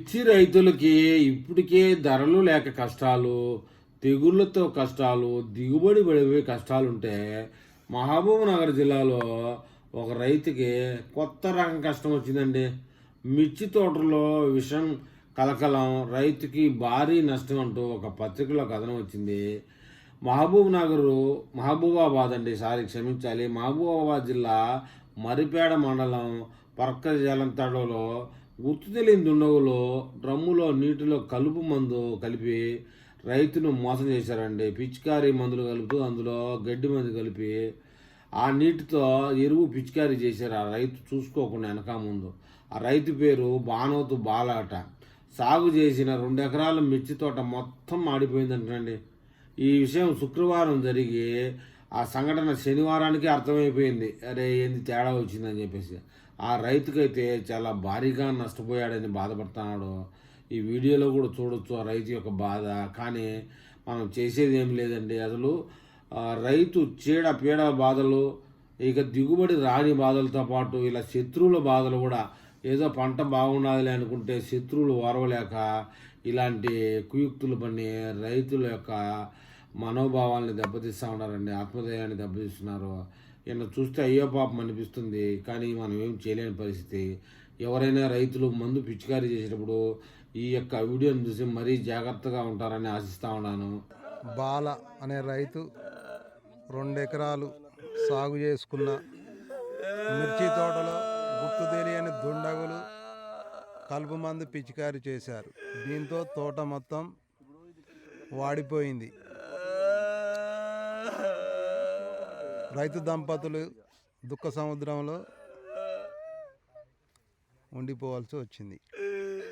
మిర్చి రైతులకి ఇప్పటికే ధరలు లేక కష్టాలు తెగుళ్ళతో కష్టాలు దిగుబడి పడిపోయే కష్టాలు ఉంటే మహబూబ్ నగర్ జిల్లాలో ఒక రైతుకి కొత్త రకం కష్టం వచ్చిందండి. మిర్చి తోటలో విషం కలకలం రైతుకి భారీ నష్టం అంటూ ఒక పత్రికలో కథనం వచ్చింది. మహబూబ్ నగర్ మహబూబాబాద్ అండి. సారీ క్షమించాలి. మహబూబాబాద్ జిల్లా మరిపేడ మండలం పర్కజలంతడలో గుర్తు తెలియని దుండగులో డ్రమ్ములో నీటిలో కలుపు మందు కలిపి రైతును మోసం చేశారండి. పిచికారీ మందులు కలుపుతూ అందులో గడ్డి మందు కలిపి ఆ నీటితో ఎరువు పిచికారీ చేశారు. ఆ రైతు చూసుకోకుండా వెనక ముందు. ఆ రైతు పేరు బానోతు బాలాట. సాగు చేసిన రెండు ఎకరాల మిర్చి తోట మొత్తం మాడిపోయిందంటండి. ఈ విషయం శుక్రవారం జరిగి ఆ సంఘటన శనివారానికి అర్థమైపోయింది. అరే ఏంది తేడా వచ్చిందని చెప్పేసి. ఆ రైతుకైతే చాలా భారీగా నష్టపోయాడని బాధపడుతున్నాడు. ఈ వీడియోలో కూడా చూడొచ్చు ఆ రైతు యొక్క బాధ. కానీ మనం చేసేది ఏం లేదండి. అసలు రైతు చీడ పీడ బాధలు ఇక దిగుబడి రాని బాధలతో పాటు ఇలా శత్రువుల బాధలు కూడా ఏదో పంట బాగుండాలి అనుకుంటే శత్రువులు ఓరవలేక ఇలాంటి కుయుక్తులు పని రైతుల యొక్క మనోభావాల్ని దెబ్బతీస్తూ ఉన్నారండి ఆత్మధైర్యాన్ని దెబ్బతీస్తున్నారు. ఈయన చూస్తే అయ్యో పాపం అనిపిస్తుంది కానీ మనం ఏం చేయలేని పరిస్థితి. ఎవరైనా రైతులు మందు పిచికారీ చేసేటప్పుడు ఈ యొక్క వీడియోని చూసి మరీ జాగ్రత్తగా ఉంటారని ఆశిస్తూ ఉన్నాను. బాల అనే రైతు రెండు ఎకరాలు సాగు చేసుకున్న మిర్చి తోటలో గుర్తు తెలియని దుండగులు కలుపు మందు పిచికారి చేశారు. దీంతో తోట మొత్తం వాడిపోయింది. రైతు దంపతులు దుఃఖ సముద్రంలో ఉండిపోవాల్సి వచ్చింది.